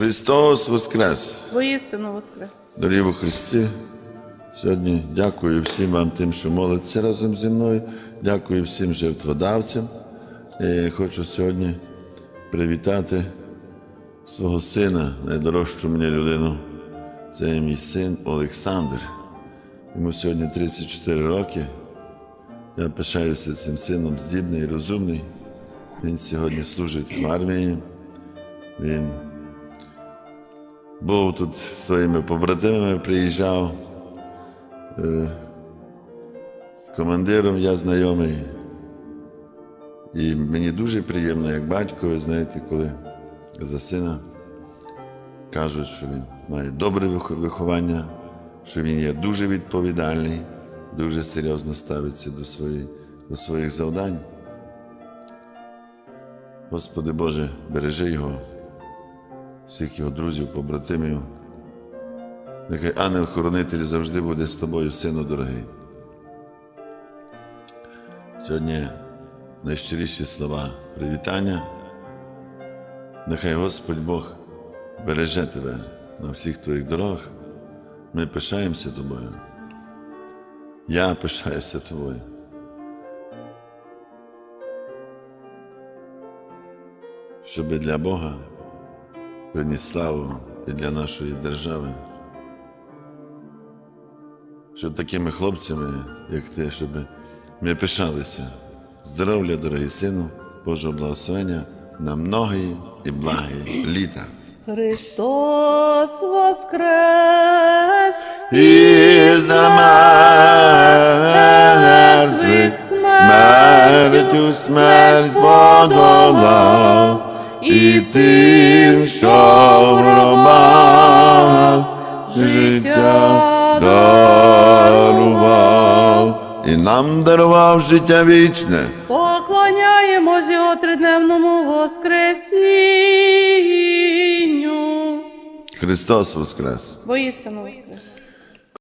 Христос Воскрес! Воістину воскрес. Дорогі во Христі, сьогодні дякую всім вам тим, що молиться разом зі мною. Дякую всім жертводавцям. І хочу сьогодні привітати свого сина, найдорожчу мені людину. Це мій син Олександр. Йому сьогодні 34 роки. Я пишаюся цим сином, здібний, і розумний. Він сьогодні служить в армії. Він був тут зі своїми побратимами, приїжджав. Е, З командиром я знайомий. І мені дуже приємно, як батько, ви знаєте, коли за сина кажуть, що він має добре виховання, що він є дуже відповідальний, дуже серйозно ставиться до, своєї, до своїх завдань. Господи Боже, бережи його, всіх його друзів, побратимів. Нехай ангел-хоронитель завжди буде з тобою, сину дорогий. Сьогодні найщиріші слова привітання. Нехай Господь Бог береже тебе на всіх твоїх дорогах. Ми пишаємося тобою. Я пишаюся тобою. Щоби для Бога приніс славу і для нашої держави. Щоб такими хлопцями, як ти, щоб ми пишалися. Здоров'я, дорогий сину, Божого благословення на многі і благі літа. Христос воскрес! І за мертвих смертю смерть подолав, і тим, що в життя дарував, і нам дарував життя вічне. Поклоняємось його тридневному воскресінню. Христос Воскрес! Воістину воскрес.